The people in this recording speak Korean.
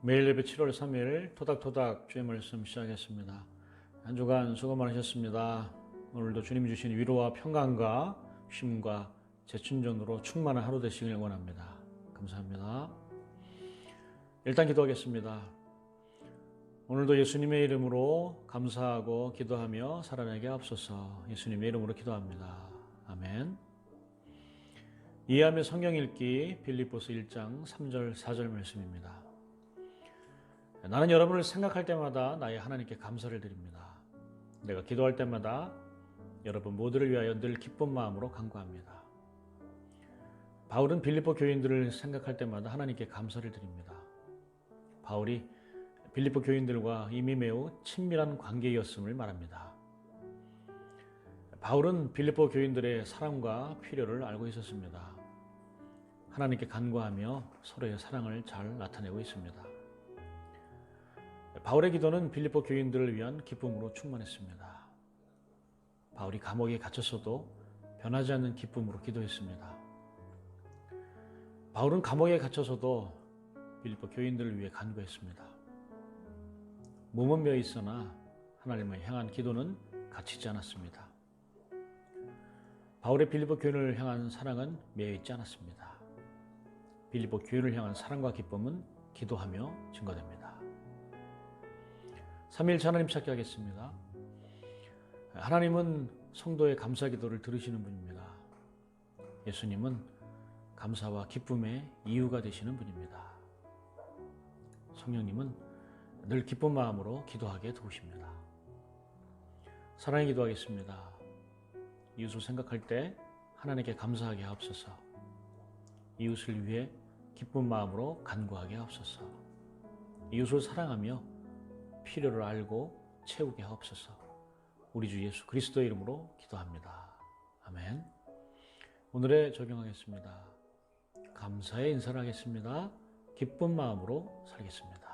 매일 예배 7월 3일 토닥토닥 주의 말씀 시작했습니다. 한 주간 수고 많으셨습니다. 오늘도 주님이 주신 위로와 평강과 쉼과 재충전으로 충만한 하루 되시길 원합니다. 감사합니다. 일단 기도하겠습니다. 오늘도 예수님의 이름으로 감사하고 기도하며 살아내게 앞서서 예수님의 이름으로 기도합니다. 아멘. 이해하며 성경 읽기 빌립보스 1장 3절 4절 말씀입니다. 나는 여러분을 생각할 때마다 나의 하나님께 감사를 드립니다. 내가 기도할 때마다 여러분 모두를 위하여 늘 기쁜 마음으로 간구합니다. 바울은 빌립보 교인들을 생각할 때마다 하나님께 감사를 드립니다. 바울이 빌립보 교인들과 이미 매우 친밀한 관계였음을 말합니다. 바울은 빌립보 교인들의 사랑과 필요를 알고 있었습니다. 하나님께 간구하며 서로의 사랑을 잘 나타내고 있습니다. 바울의 기도는 빌립보 교인들을 위한 기쁨으로 충만했습니다. 바울이 감옥에 갇혔어도 변하지 않는 기쁨으로 기도했습니다. 바울은 감옥에 갇혀서도 빌립보 교인들을 위해 간구했습니다. 몸은 며 있으나 하나님을 향한 기도는 갇히지 않았습니다. 바울의 빌립보 교인을 향한 사랑은 매여 있지 않았습니다. 빌립보 교인을 향한 사랑과 기쁨은 기도하며 증거됩니다. 3일차 하나님 찾기 하겠습니다. 하나님은 성도의 감사 기도를 들으시는 분입니다. 예수님은 감사와 기쁨의 이유가 되시는 분입니다. 성령님은 늘 기쁜 마음으로 기도하게 도우십니다. 사랑의 기도하겠습니다. 이웃을 생각할 때 하나님께 감사하게 하옵소서. 이웃을 위해 기쁜 마음으로 간구하게 하옵소서. 이웃을 사랑하며 필요를 알고 채우게 하옵소서. 우리 주 예수 그리스도의 이름으로 기도합니다. 아멘. 오늘의 적용하겠습니다. 감사의 인사를 하겠습니다. 기쁜 마음으로 살겠습니다.